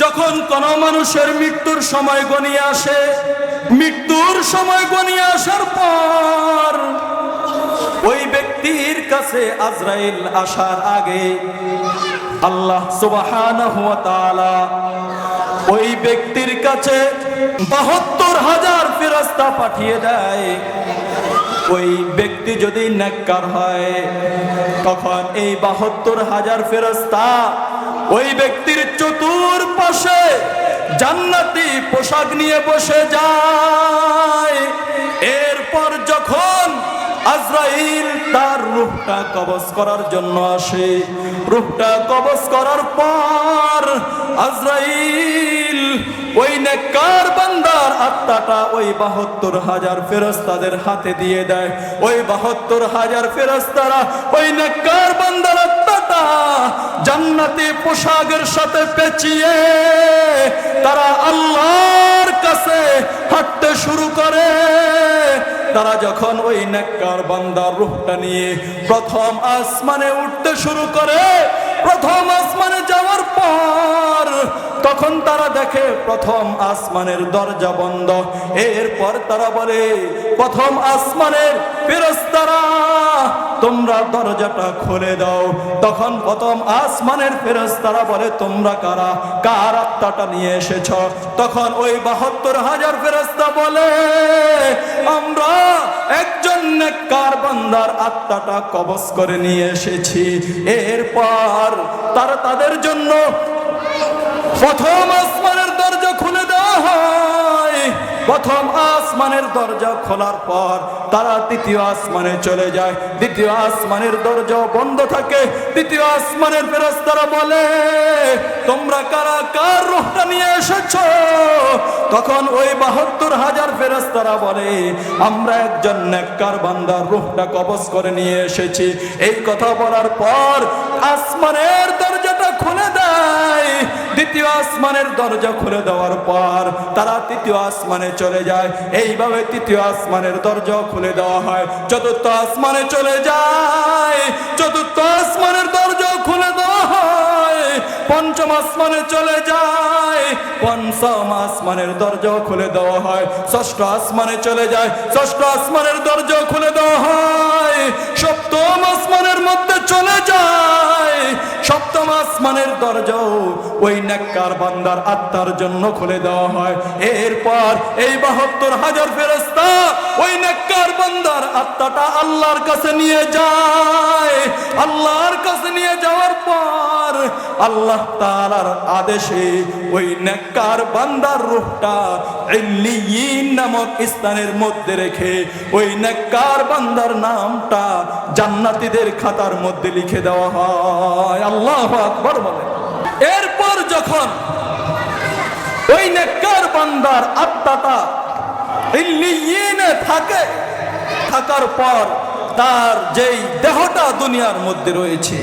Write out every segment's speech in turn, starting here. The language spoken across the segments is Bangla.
যখন কোন মানুষের মৃত্যুর সময় গনিয়ে আসে, মৃত্যুর সময় গনিয়ে আসার পর ওই ব্যক্তির কাছে আজরাইল আসার আগে আল্লাহ তাআলা ওই ব্যক্তির কাছে বাহাত্তর হাজার ফেরস্তা পাঠিয়ে দেয়। ওই ব্যক্তি যদি নেককার হয়, তখন এই বাহাত্তর হাজার ফেরস্তা ওই ব্যক্তির চতুর পাশে জান্নাতি পোশাক নিয়ে বসে যায়। এরপর যখন আজরাইল তার রূহটা কবজ করার জন্য আসে রূহটা কবজ করার পর আজরাইল ওই নেককার বান্দার আত্মাটা ওই বাহাত্তর হাজার ফেরস্তাদের হাতে দিয়ে দেয়। ওই বাহাত্তর হাজার ফেরস্তারা ওই নেককার বান্দার জান্নাতি পোশাকের সাথে পেঁচিয়ে তারা আল্লাহর কাছে হাঁটতে শুরু করে। তারা যখন ওই নেককার বান্দার রূপটা নিয়ে প্রথম আসমানে উঠতে শুরু করে, প্রথম আসমানে তারা দেখে প্রথম আসমানের দরজা বন্ধ। এরপর তারা বলে, প্রথম আসমানের ফেরস্তারা তোমরা দরজাটা খুলে দাও। তখন প্রথম আসমানের ফেরস্তারা বলে, তোমরা কারা? কার আত্মাটা নিয়ে এসেছ? তখন ওই বাহাত্তর হাজার ফেরস্তা বলে, আমরা একজন কার বান্দার আত্মাটা কবজ করে নিয়ে এসেছি। এরপর তারা তাদের জন্য প্রথম আসমানের দরজা খুলে দেওয়া হয়। প্রথম আসমানের দরজা খোলার পর তারা দ্বিতীয় আসমানে চলে যায়। দ্বিতীয় আসমানের দরজা বন্ধ থাকে। দ্বিতীয় আসমানের ফেরস্তারা বলে, তোমরা কারা? কার রূহটা নিয়ে এসেছ? তখন ওই বাহাত্তর হাজার ফেরস্তারা বলে, আমরা একজন নেককার বান্দার রূহটা কবজ করে নিয়ে এসেছি। এই কথা বলার পর আসমানের আসমানের দরজা খুলে দেওয়ার পর তারা তৃতীয় আসমানে চলে যায়। এইভাবে তৃতীয় আসমানের দরজা খুলে দেওয়া হয়। চতুর্থ আসমানে চলে যায়। চতুর্থ আসমানের দরজা খুলে দেওয়া হয়। পঞ্চম আসমানে চলে যায়। পঞ্চম আসমানের দরজা খুলে দেওয়া হয়। ষষ্ঠ আসমানে চলে যায়। ষষ্ঠ আসমানের দরজা খুলে দেওয়া হয়। সপ্তম আসমানের মধ্যে সপ্তম আসমানের দরজাও ওই নেককার বান্দার আত্মার জন্য খুলে দেওয়া হয়। এরপর এই বাহাত্তর হাজার ফেরস্তা ওই নেককার আত্মাটা আল্লাহর কাছে নিয়ে যায়। আল্লাহর কাছে নিয়ে যাওয়ার পর আল্লাহ তাআলার আদেশে ওই নেককার বান্দার ইল্লিয়িন নামক স্থানের মধ্যে রেখে ওই নেককার বান্দার নামটা জান্নাতীদের খাতার মধ্যে লিখে দেওয়া হয়। আল্লাহ আকবার বলে এরপর যখন ওই নেককার বান্দার আত্মাটা থাকে থাকার পর তার যেই দেহটা দুনিয়ার মধ্যে রয়েছে,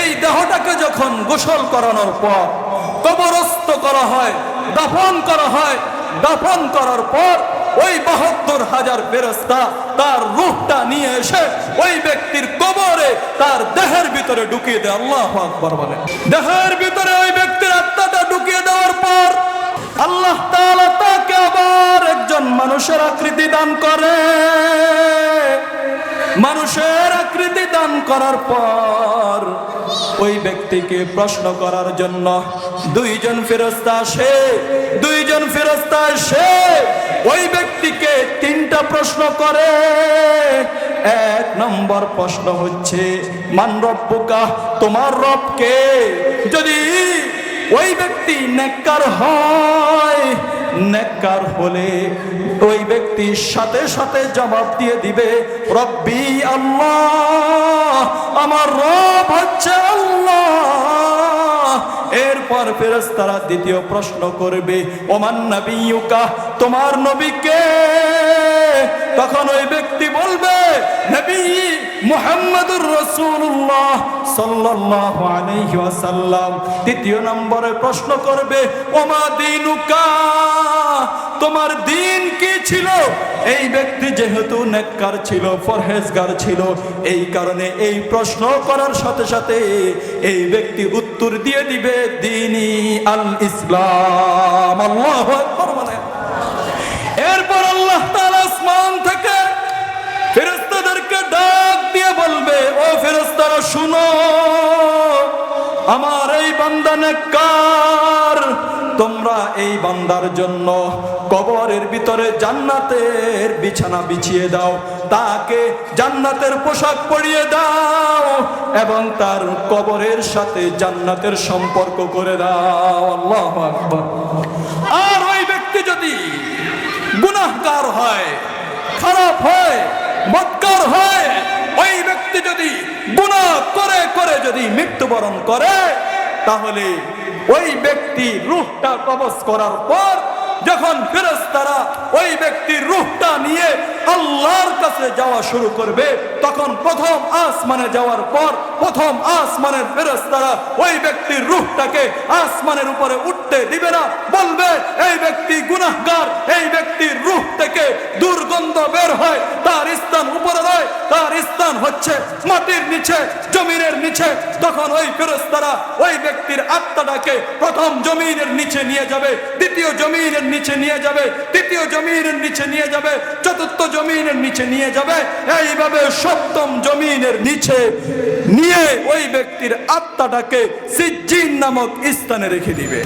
এই দেহটাকে যখন গোসল করানোর পর কবরস্থ করা হয়, দাফন করা হয়, দাফন করার পর ওই বাহাত্তর হাজার ফেরস্তা তার রূপটা নিয়ে এসে ওই ব্যক্তির কবরে তার দেহের ভিতরে ঢুকিয়ে দেয়। আল্লাহ আকবর বলে দেহের ভিতরে ওই ব্যক্তির মানুষের আকৃতি দান করে। মানুষের আকৃতি দান করার পর ওই ব্যক্তিকে প্রশ্ন করার জন্য দুইজন ফেরস্তা আসে, দুইজন ফেরস্তা আসে ওই ব্যক্তিকে তিনটা প্রশ্ন করে। এক নম্বর প্রশ্ন হচ্ছে, মান রব্বুকা, তোমার রবকে? যদি ওই ব্যক্তি নেককার হয় নেককার হলে ওই ব্যক্তির সাথে সাথে জবাব দিয়ে দিবে, রব্বি আল্লাহ, আমার রব হচ্ছে আল্লাহ। এরপর ফেরেশতারা দ্বিতীয় প্রশ্ন করবে, ওমান নবিয়ুকা, তোমার নবীকে তখন ওই ব্যক্তি বলবে, নবী মুহাম্মাদুর রাসূলুল্লাহ। তৃতীয় নম্বরে প্রশ্ন করবে, ওমা দিনুকা? তোমার দিন কি ছিল? এই ব্যক্তি যেহেতু নেককার ছিল ফরহেজগার ছিল, এই কারণে এই প্রশ্ন করার সাথে সাথে এই ব্যক্তি উত্তর দিয়ে দিবে দিনই আল ইসলাম আমার এই বান্দা নেককার। তোমরা এই বান্দার জন্য কবরের ভিতরে জান্নাতের বিছানা বিছিয়ে দাও, তাকে জান্নাতের পোশাক পরিয়ে দাও এবং তার কবরের সাথে জান্নাতের সম্পর্ক করে দাও। আল্লাহ আর ওই ব্যক্তি যদি গুনাহগার হয়, খারাপ হয় মৎকার হয়, ওই ব্যক্তি যদি গুনাহ করে করে যদি মৃত্যুবরণ করে, তাহলে ওই ব্যক্তি রূহটা কবজ করার পর যখন ফেরেশতারা ওই ব্যক্তির রূহটা নিয়ে আল্লাহর কাছে যাওয়া শুরু করবে, তখন প্রথম আসমানে যাওয়ার পর প্রথম আসমানের ফেরেশতারা ওই ব্যক্তির রূহটাকে আসমানের উপরে উঠতে দিবে না। বলবে, এই ব্যক্তি গুনাহগার, এই ব্যক্তির রূহ থেকে দুর্গন্ধ বের হয় স্থান হচ্ছে মাটির নিচে, জমিনের নিচে। তখন ওই ফেরেশতারা ওই ব্যক্তির আত্মাটাকে প্রথম জমিনের নিচে নিয়ে যাবে, দ্বিতীয় জমিনের নিচে নিয়ে যাবে, তৃতীয় জমিনের নিচে নিয়ে যাবে, চতুর্থ জমিনের নিচে নিয়ে যাবে। এইভাবে সপ্তম জমিনের নিচে নিয়ে ওই ব্যক্তির আত্মাটাকে সিজ্জিন নামক স্থানে রেখে দিবে।